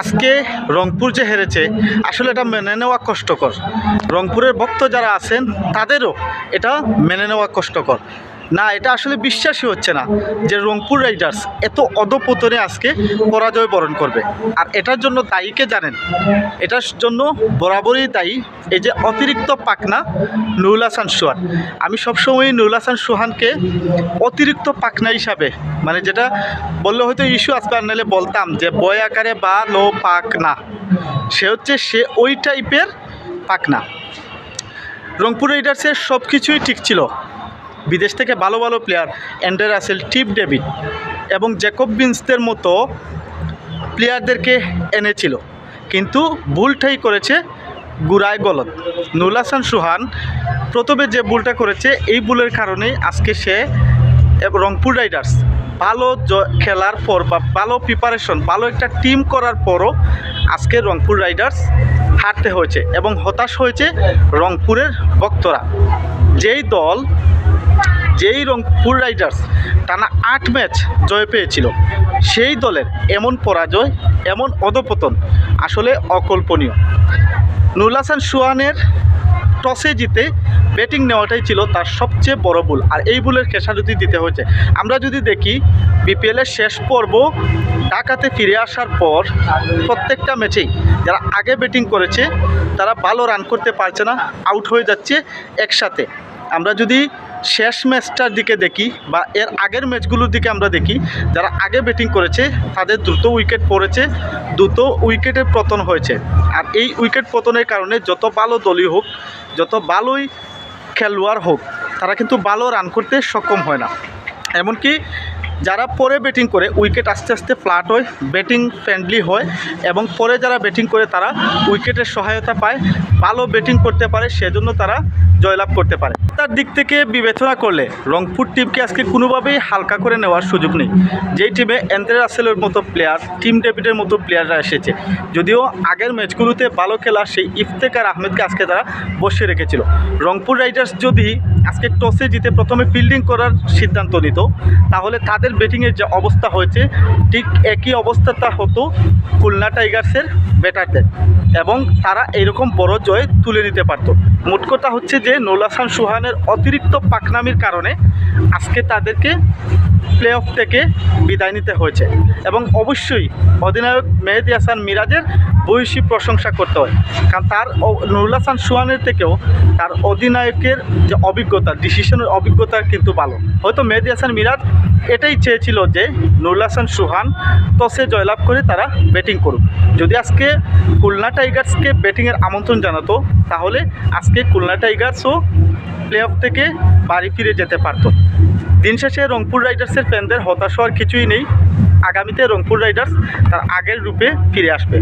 আজকে রংপুর যে হেরেছে, আসলে এটা মেনে নেওয়া কষ্টকর। রংপুরের ভক্ত যারা আছেন, তাদেরও এটা মেনে নেওয়া কষ্টকর। না, এটা আসলে বিশ্বাসই হচ্ছে না যে রংপুর রাইডার্স এত অধপতনে আজকে পরাজয় বরণ করবে। আর এটার জন্য দায়ীকে জানেন, এটার জন্য বরাবরই দায়ী এই যে অতিরিক্ত পাকনা নুরুল হাসান সোহান। আমি সবসময় নুরুল হাসান সোহানকে অতিরিক্ত পাকনা হিসাবে মানে যেটা বললে হয়তো ইস্যু আসবে আর নাহলে বলতাম যে বয় আকারে বা লো পাকনা সে হচ্ছে, সে ওই টাইপের পাকনা। রংপুর রাইডার্সের সব কিছুই ঠিক ছিল বিদেশ থেকে ভালো ভালো player Andre Russell Tim David এবং জ্যাকব বিন্সদের মতো প্লেয়ারদেরকে এনেছিল। কিন্তু ভুলটাই করেছে গুড়ায় গলত। নুল হাসান সুহান প্রথমে যে ভুলটা করেছে, এই ভুলের কারণেই আজকে সে রংপুর রাইডার্স ভালো খেলার পর বা ভালো প্রিপারেশন ভালো একটা টিম করার পরও আজকে রংপুর রাইডার্স হারতে হয়েছে এবং হতাশ হয়েছে রংপুরের ভক্তরা। যেই দল যেই রংপুর রাইডার্স টানা আট ম্যাচ জয় পেয়েছিল, সেই দলের এমন পরাজয়, এমন অধপতন আসলে অকল্পনীয়। নুরুল হাসান সুহানের টসে জিতে ব্যাটিং নেওয়াটাই ছিল তার সবচেয়ে বড় ভুল, আর এই ভুলের খেসারতি দিতে হয়েছে। আমরা যদি দেখি বিপিএলের শেষ পর্ব ঢাকাতে ফিরে আসার পর প্রত্যেকটা ম্যাচেই যারা আগে ব্যাটিং করেছে, তারা ভালো রান করতে পারছে না, আউট হয়ে যাচ্ছে একসাথে। আমরা যদি শেষ ম্যাচটার দিকে দেখি বা এর আগের ম্যাচগুলোর দিকে আমরা দেখি, যারা আগে ব্যাটিং করেছে, তাদের দ্রুত উইকেট পড়েছে, দ্রুত উইকেটের পতন হয়েছে। আর এই উইকেট পতনের কারণে যত ভালো দলই হোক, যত ভালোই খেলোয়াড় হোক, তারা কিন্তু ভালো রান করতে সক্ষম হয় না। এমনকি যারা পরে ব্যাটিং করে উইকেট আস্তে আস্তে ফ্ল্যাট হয় ব্যাটিং ফ্রেন্ডলি হয় এবং পরে যারা ব্যাটিং করে, তারা উইকেটের সহায়তা পায়, ভালো ব্যাটিং করতে পারে, সেজন্য তারা জয়লাভ করতে পারে। তার দিক থেকে বিবেচনা করলে রংপুর টিমকে আজকে কোনোভাবেই হালকা করে নেওয়ার সুযোগ নেই। যেই টিমে এন্দ্রে রাসেলের মতো প্লেয়ার টিম ডেভিডের মতো প্লেয়াররা এসেছে, যদিও আগের ম্যাচগুলোতে ভালো খেলা সেই ইফতেকার আহমেদকে আজকে তারা বসিয়ে রেখেছিল। রংপুর রাইডার্স যদি আজকে টসে জিতে প্রথমে ফিল্ডিং করার সিদ্ধান্ত নিত, তাহলে তাদের ব্যাটিংয়ের যে অবস্থা হয়েছে, ঠিক একই অবস্থাটা হতো খুলনা টাইগার্সের ব্যাটারদের এবং তারা এরকম বড় জয় তুলে নিতে পারতো। মোট কথা হচ্ছে যে নৌলাসান সুহানের অতিরিক্ত পাকনামির কারণে আজকে তাদেরকে প্লে অফ থেকে বিদায় নিতে হয়েছে। এবং অবশ্যই অধিনায়ক মেহেদি হাসান মিরাজের বৈশী প্রশংসা করতে হয়। কারণ তার নুরুল হাসান সুহানের থেকেও তার অধিনায়কের যে অভিজ্ঞতা ডিসিশনের অভিজ্ঞতা কিন্তু ভালো। হয়তো মেহেদি হাসান মিরাজ এটাই চেয়েছিল যে নুরুল হাসান সুহান টসে জয়লাভ করে তারা ব্যাটিং করুক। যদি আজকে খুলনা টাইগার্সকে ব্যাটিংয়ের আমন্ত্রণ জানাতো, তাহলে আজকে খুলনা টাইগার্সও প্লে অফ থেকে বাড়ি ফিরে যেতে পারতো। দিন শেষে রংপুর রাইডার্সের ফ্যানদের হতাশ হওয়ার কিছুই নেই। আগামীতে রংপুর রাইডার্স তার আগের রূপে ফিরে আসবে।